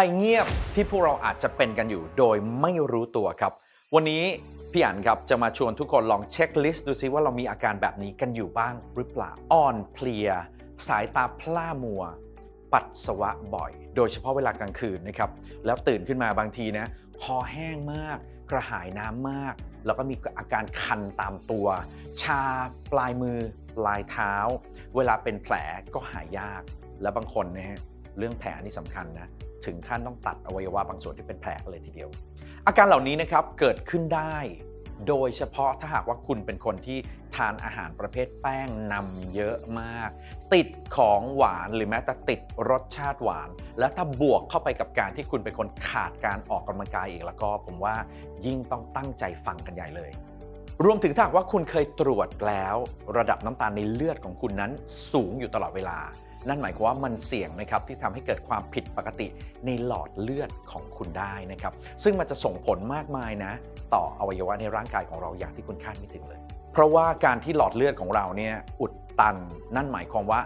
ภัยเงียบที่พวกเราอาจจะเป็นกันอยู่โดยไม่รู้ตัวครับ วันนี้พี่อันครับจะมาชวนทุกคนลองเช็คลิสต์ดูซิว่าเรามีอาการแบบนี้กันอยู่บ้างหรือเปล่าอ่อนเพลีย สายตาพร่ามัว ปัสสาวะบ่อย โดยเฉพาะเวลากลางคืนนะครับ แล้วตื่นขึ้นมาบางทีนะคอแห้งมาก กระหายน้ำมาก แล้วก็มีอาการคันตามตัว ชาปลายมือ ปลายเท้า เวลาเป็นแผลก็หายยาก และบางคนนะฮะเรื่องแผลนี่สำคัญนะ ถึงขั้นต้องตัดอวัยวะบางส่วนที่เป็นแผลเลยทีเดียว อาการเหล่านี้นะครับเกิดขึ้นได้ โดยเฉพาะถ้าหากว่าคุณเป็นคนที่ทานอาหารประเภทแป้งนำเยอะมาก ติดของหวานหรือแม้แต่ติดรสชาติหวาน แล้วถ้าบวกเข้าไปกับการที่คุณเป็นคนขาดการออกกำลังกายอีกแล้วก็ ผมว่ายิ่งต้องตั้งใจฟังกันใหญ่เลยรวมถึงถ้าหากว่าคุณเคยตรวจแล้ว ระดับน้ำตาลในเลือดของคุณนั้นสูงอยู่ตลอดเวลา นั่นหมายความว่ามันเสี่ยงนะครับที่ทำให้เกิดความผิดปกติในหลอดเลือดของคุณได้นะครับ ซึ่งมันจะส่งผลมากมายนะ ต่ออวัยวะในร่างกายของเราอย่างที่คุณคาดไม่ถึงเลย เพราะว่าการที่หลอดเลือดของเราเนี่ยอุดตัน นั่นหมายความว่า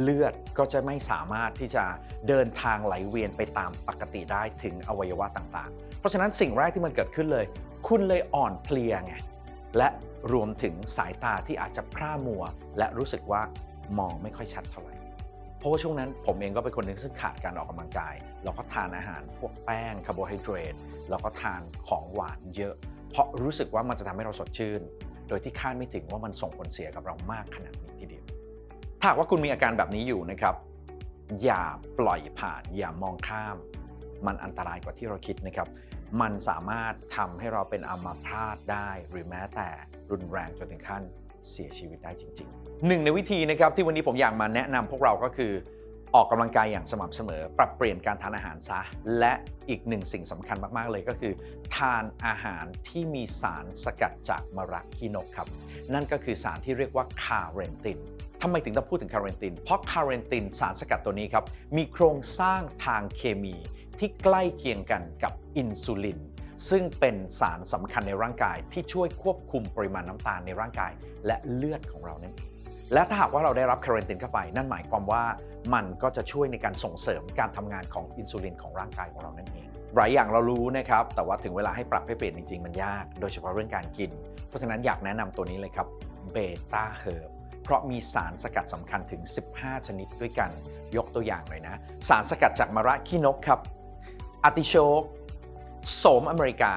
เลือดก็จะไม่สามารถที่จะเดินทางไหลเวียนไปตามปกติได้ถึงอวัยวะต่างๆ เพราะฉะนั้นสิ่งแรกที่มันเกิดขึ้นเลย คุณเลยอ่อนเพลียไง และรวมถึงสายตาที่อาจจะพร่ามัว และรู้สึกว่ามองไม่ค่อยชัดเท่าไหร่ เพราะว่าช่วงนั้นผมเองก็เป็นคนหนึ่งซึ่งขาดการออกกำลังกายแล้วก็ทานอาหารพวกแป้งคาร์โบไฮเดรตแล้วก็ทานของหวานเยอะ เพราะรู้สึกว่ามันจะทำให้เราสดชื่น โดยที่คาดไม่ถึงว่ามันส่งผลเสียกับเรามากขนาดนี้ทีเดียว ถ้าว่าคุณมีอาการแบบนี้อยู่นะครับ อย่าปล่อยผ่าน อย่ามองข้าม มันอันตรายกว่าที่เราคิดนะครับ มันสามารถทำให้เราเป็นอัมพาตได้ หรือแม้แต่รุนแรงจนถึงขั้น เสียชีวิตได้จริงๆ หนึ่งในวิธีนะครับที่วันนี้ผมอยากมาแนะนำพวกเราก็คือออกกำลังกายอย่างสม่ำเสมอ ปรับเปลี่ยนการทานอาหารซะ และอีกหนึ่งสิ่งสำคัญมากๆเลยก็คือ ทานอาหารที่มีสารสกัดจากมะระขี้นกครับ นั่นก็คือสารที่เรียกว่าคาเรนตินทำไมถึงต้องพูดถึงคาเรนติน เพราะคาเรนตินสารสกัดตัวนี้ครับมีโครงสร้างทางเคมีที่ใกล้เคียงกันกับอินซูลิน ซึ่งเป็นสารสำคัญในร่างกายที่ช่วยควบคุมปริมาณน้ำตาลในร่างกาย และเลือดของเรานั่นเองและถ้าหากว่าเราได้รับคาเรนตินเข้าไป นั่นหมายความว่ามันก็จะช่วยในการส่งเสริมการทำงานของอินซูลินของร่างกายของเรานั่นเองหลายอย่างเรารู้นะครับ แต่ว่าถึงเวลาให้ปรับให้เปลี่ยนจริง ๆ มันยาก โดยเฉพาะเรื่องการกิน เพราะฉะนั้นอยากแนะนำตัวนี้เลยครับเบต้าเฮิร์บเพราะมีสารสกัดสำคัญถึง 15 ชนิดด้วยกัน ยกตัวอย่างเลยนะ สารสกัดจากมะระขี้นกครับอาติโชก โสมอเมริกา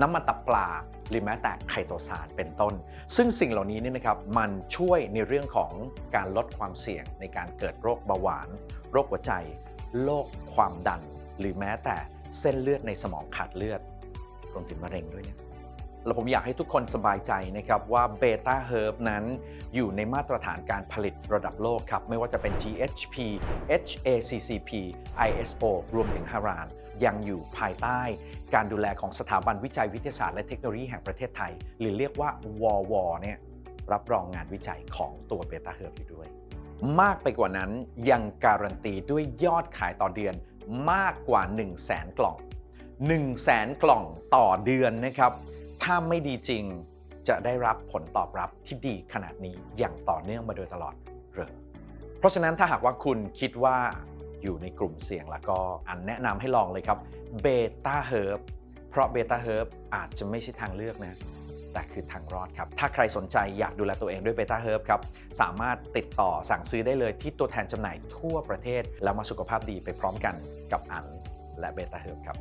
น้ำมันตับปลา หรือแม้แต่ไคโตซานเป็นต้น ซึ่งสิ่งเหล่านี้เนี่ยนะครับมันช่วยในเรื่องของการลดความเสี่ยงในการเกิดโรคเบาหวาน โรคหัวใจ โรคความดัน หรือแม้แต่เส้นเลือดในสมองขาดเลือดรวมถึงมะเร็งด้วยเนี่ยแล้วผมอยากให้ทุกคนสบายใจนะครับว่าเบต้าเฮิร์บนั้นอยู่ในมาตรฐานการผลิตระดับโลกครับ ไม่ว่าจะเป็น GHP HACCP ISO รวมถึงฮาราน ยังอยู่ภายใต้การดูแลของสถาบันวิจัยวิทยาศาสตร์และเทคโนโลยีแห่งประเทศไทย หรือเรียกว่าวอวเนี่ยรับรองงานวิจัยของตัวเบต้าเฮิร์บอยู่ด้วย มากไปกว่านั้นยังการันตีด้วยยอดขายต่อเดือนมากกว่า 1 0 0 0 0แสนกล่อง 1 0 0 0 0แสนกล่องต่อเดือนนะครับ ถ้าไม่ดีจริงจะได้รับผลตอบรับที่ดีขนาดนี้อย่างต่อเนื่องมาโดยตลอดเหรอเพราะฉะนั้นถ้าหากว่าคุณคิดว่า อยู่ในกลุ่มเสี่ยงแล้วก็อันแนะนำให้ลองเลยครับเบต้าเฮิร์บเพราะเบต้าเฮิร์บอาจจะไม่ใช่ทางเลือกนะแต่คือทางรอดครับ ถ้าใครสนใจอยากดูแลตัวเองด้วยเบต้าเฮิร์บครับ สามารถติดต่อสั่งซื้อได้เลยที่ตัวแทนจำหน่ายทั่วประเทศ แล้วมาสุขภาพดีไปพร้อมกันกับอันและเบต้าเฮิร์บครับ